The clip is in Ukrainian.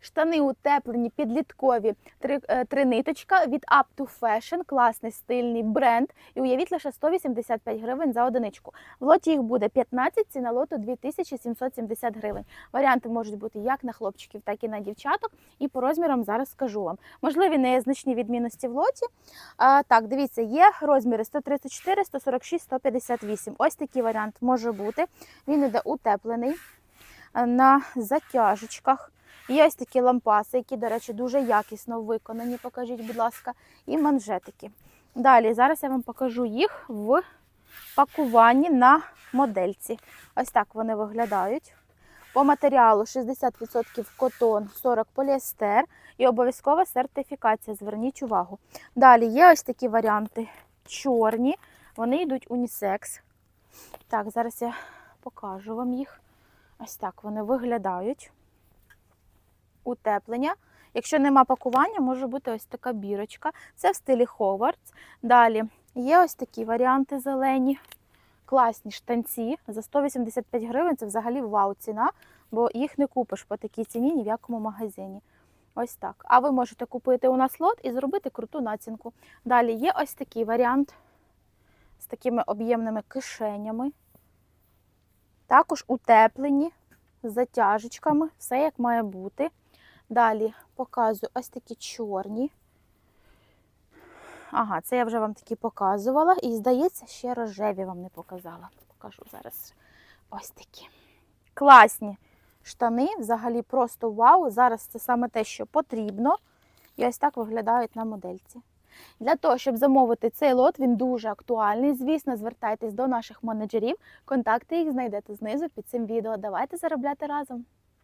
Штани утеплені, підліткові, три, е, три ниточка від Up to Fashion, класний стильний бренд. І уявіть лише 185 гривень за одиничку. В лоті їх буде 15, ціна лоту 2770 гривень. Варіанти можуть бути як на хлопчиків, так і на дівчаток. І по розмірам зараз скажу вам. Можливі незначні відмінності в лоті. А, так, дивіться, є розміри 134, 146, 158. Ось такий варіант може бути. Він іде утеплений на затяжечках. Є ось такі лампаси, які, до речі, дуже якісно виконані. Покажіть, будь ласка, і манжетики. Далі, зараз я вам покажу їх в пакуванні на модельці. Ось так вони виглядають. По матеріалу 60% котон, 40% поліестер і обов'язкова сертифікація. Зверніть увагу. Далі є ось такі варіанти чорні, вони йдуть унісекс. Так, зараз я покажу вам їх. Ось так вони виглядають. Утеплення. Якщо нема пакування, може бути ось така бірочка. Це в стилі Ховардс. Далі є ось такі варіанти зелені. Класні штанці за 185 гривень. Це взагалі вау ціна, бо їх не купиш по такій ціні ні в якому магазині. Ось так. А ви можете купити у нас лот і зробити круту націнку. Далі є ось такий варіант з такими об'ємними кишенями. Також утеплені з затяжечками, все як має бути. Далі показую ось такі чорні. Ага, це я вже вам такі показувала. І, здається, ще рожеві вам не показала. Покажу зараз ось такі. Класні штани, взагалі просто вау. Зараз це саме те, що потрібно. І ось так виглядають на модельці. Для того, щоб замовити цей лот, він дуже актуальний. Звісно, звертайтесь до наших менеджерів. Контакти їх знайдете знизу під цим відео. Давайте заробляти разом.